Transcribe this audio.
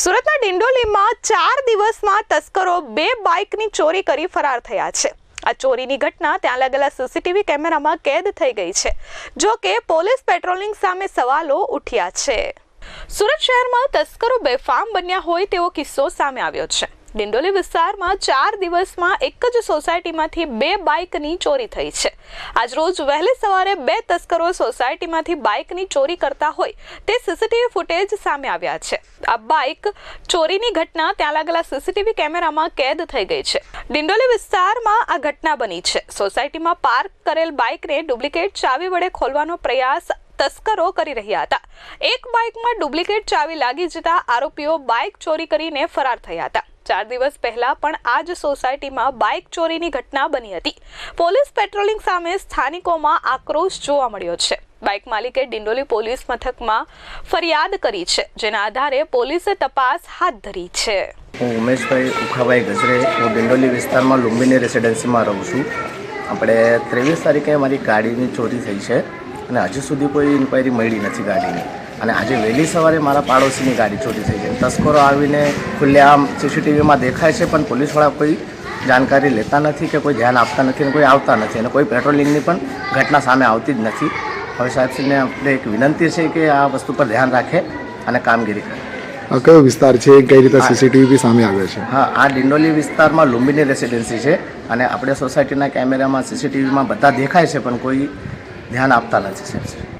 સુરતના ડિંડોલીમાં ચાર દિવસમાં તસ્કરો બે બાઇકની ચોરી કરી ફરાર થયા છે. આ ચોરીની ઘટના ત્યાં લાગેલા સીસીટીવી કેમેરામાં કેદ થઈ ગઈ છે. જો કે પોલીસ પેટ્રોલિંગ સામે સવાલો ઉઠ્યા છે. સુરત શહેરમાં તસ્કરો બેફામ બન્યા હોય તેવો કિસ્સો સામે આવ્યો છે. ડિંડોલી વિસ્તારમાં ચાર દિવસમાં એક જ સોસાયટીમાંથી બે બાઇકની ચોરી થઈ છે. આજરોજ વહેલી સવારે બે તસ્કરો સોસાયટીમાંથી બાઇકની ચોરી કરતા હોય તે સીસીટીવી ફૂટેજ સામે આવ્યા છે. આ બાઇક ચોરીની ઘટના ત્યાં લાગેલા સીસીટીવી કેમેરામાં કેદ થઈ ગઈ છે. ડિંડોલી વિસ્તારમાં આ ઘટના બની છે. સોસાયટીમાં પાર્ક કરેલ બાઇકને ડુપ્લિકેટ ચાવી વડે ખોલવાનો પ્રયાસ તસ્કરો કરી રહ્યા હતા. એક બાઇકમાં ડુપ્લિકેટ ચાવી લાગી જતા આરોપીઓ બાઇક ચોરી કરીને ફરાર થયા હતા. ચાર દિવસ પહેલા પણ આ જ સોસાયટીમાં બાઇક ચોરીની ઘટના બની હતી. પોલીસ પેટ્રોલિંગ સામે સ્થાનિકોમાં આક્રોશ જોવા મળ્યો છે. બાઇક માલિકે ડિંડોલી પોલીસ મથકમાં ફરિયાદ કરી છે, જેના આધારે પોલીસે તપાસ હાથ ધરી છે. હું ઉમેશભાઈ ઉખાભાઈ ગજરે, હું ડિંડોલી વિસ્તારમાં લુંબીની રેસિડેન્સીમાં રહું છું. આપણે ત્રેવીસ તારીખે મારી ગાડીની ચોરી થઈ છે અને હજુ સુધી કોઈ ઇન્ક્વાયરી મળી નથી ગાડીની. અને આજે વહેલી સવારે મારા પાડોશીની ગાડી ચોરી થઈ છે તસ્કરો આવીને ખુલ્લેઆમ સીસીટીવીમાં દેખાય છે પણ પોલીસવાળા કોઈ જાણકારી લેતા નથી કે કોઈ ધ્યાન આપતા નથી અને કોઈ આવતા નથી અને કોઈ પેટ્રોલિંગની પણ ઘટના સામે આવતી જ નથી. હવે સાહેબશ્રીને આપણે એક વિનંતી છે કે આ વસ્તુ પર ધ્યાન રાખે અને કામગીરી કરે. કયો વિસ્તાર છે? કઈ રીતે સીસીટીવી સામે આવે છે? હા આ ડિંડોલી વિસ્તારમાં લુંબીની રેસિડેન્સી છે અને આપણે સોસાયટીના કેમેરામાં સીસીટીવીમાં બધા દેખાય છે પણ કોઈ ધ્યાન આપતા નથી સાહેબ